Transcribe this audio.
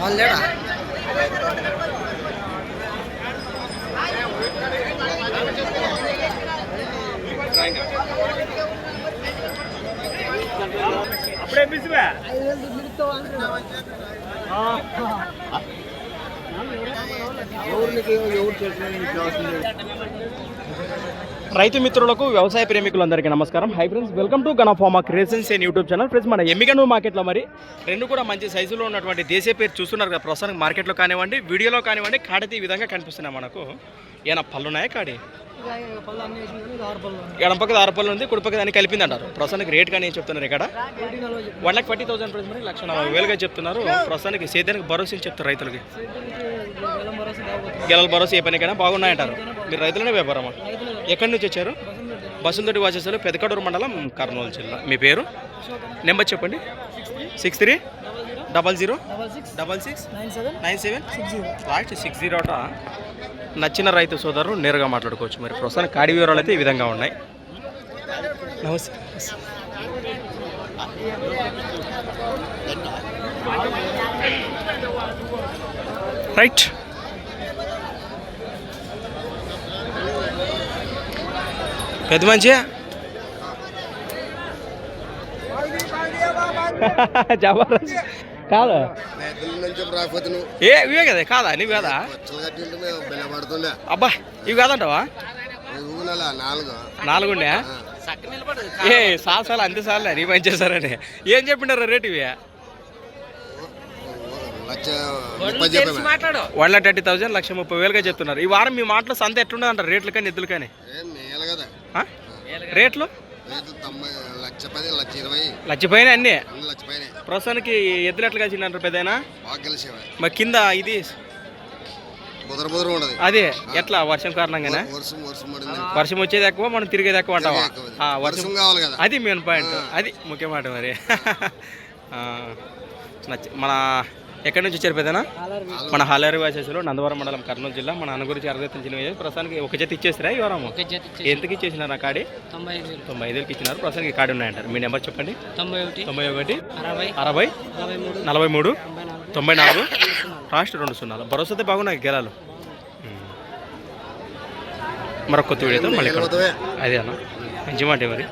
వాళ్ళేడా? అప్పుడే పిసివా రైతు మిత్రులకు వ్యవసాయ ప్రేమికులందరికీ నమస్కారం. Hi friends welcome to gun creations and YouTube channel friends మన ఎమ్మిగను మార్కెట్లో మరి రెండు కూడా మంచి సైజులో ఉన్నటువంటి దేశీయ పేరు చూస్తున్నారు కదా ప్రస్తుతానికి మార్కెట్లో కానివ్వండి వీడియోలో కానివ్వండి కాడతి ఈ విధంగా కనిపిస్తున్నాయి మనకు. ఏమైనా పళ్ళున్నాయా కాడి? ఎడం పక్కన ఆరు పళ్ళు ఉంది కుడి పక్క దాన్ని కలిపింది అంటారు ప్రస్తుతానికి రేట్ కానీ ఏం చెప్తున్నారు ఇక్కడ? One lakh forty thousand price మరి లక్ష నలభై వేలుగా చెప్తున్నారు. ప్రస్తుతానికి సేద్యానికి భరోసా అని చెప్తారు రైతులకి? గెలల భరోసా ఏ పనికైనా బాగున్నాయంటారు. మీరు రైతులనే వ్యాపారమా? ఎక్కడి నుంచి వచ్చారు? బసుందటి వాచేసారు పెదకడూరు మండలం కర్నూలు జిల్లా. మీ పేరు? నెంబర్ చెప్పండి. Six three? Double zero? Double six. Nine seven. Last six zero. అట. నచ్చిన రైతు సోదరు నేరుగా మాట్లాడుకోవచ్చు. మరి ప్రస్తుతానికి కాడి వివరాలు అయితే ఈ విధంగా ఉన్నాయి. నమస్తే. రైట్ పెద్ద మంచి జబర్దస్త్. కాదు? ఏ ఇవే కదా కాదా? నీవు కదా? అబ్బా ఇవి కాదంటావా? నాలుగుండే ఏ సాల్ సాల్ అంతే సార్లే నీ పని చేశారని. ఏం చెప్పిండారు రేట్ ఇవి? వన్ లాక్ థర్టీ థౌసండ్ లక్ష ముప్పై వేలుగా చెప్తున్నారు. ఈ వారం మీ మాటలో సంత ఎట్లుండదు అంటారు రేట్లు కానీ ఎద్దులు కానీ? ఏం మేలు కదా. ఆ? రేట్లు? రేట్లు తొంభై లక్ష పది లక్ష ఇరవై. లచ్చిపోయినా అన్నీ? అన్ని లక్ష పైన. ప్రస్తుతానికి ఎద్దులు ఎట్లా కలిసిందంటారు పెద్దయినా? బాగా కలిసేవా. మరి కింద ఇది బుదర బుదర ఉండదు. అదే ఎట్లా? వర్షం కారణంగానే? వర్షం వర్షం పడింది. వర్షం వచ్చేది ఎక్కువ మనం తిరిగేది ఎక్కువ అంటావా? వర్షం కావాలి కదా. అది మెయిన్ పాయింట్ అది ముఖ్యమాట మరి. మన ఎక్కడి నుంచి వచ్చారు పెద్దనా? మన హాలేరు వాసేసులో నందవరం మండలం కర్నూలు జిల్లా. మన అన్న గురించి అరవై తెలిసిన విషయం. ప్రస్తుతానికి ఒక జత ఇచ్చేసిరా ఈ వారం ఎంతకి ఇచ్చేసినారు ఆ కాడి? తొంభై ఐదు వేలు. తొంభై ఐదుకి ఇచ్చినారు. ప్రస్తుతానికి ఈ కాడి ఉన్నాయంటారు. మీ నెంబర్ చెప్పండి. తొంభై ఒకటి తొంభై ఒకటి అరవై నలభై మూడు తొంభై నాలుగు. లాస్ట్ రెండు సున్నాలు. భరోసాతో బాగున్నాయి గెలాలు. మరొక కొత్త వీడియోతో మళ్ళీ అదే అన్న. మంచి మాట మరి.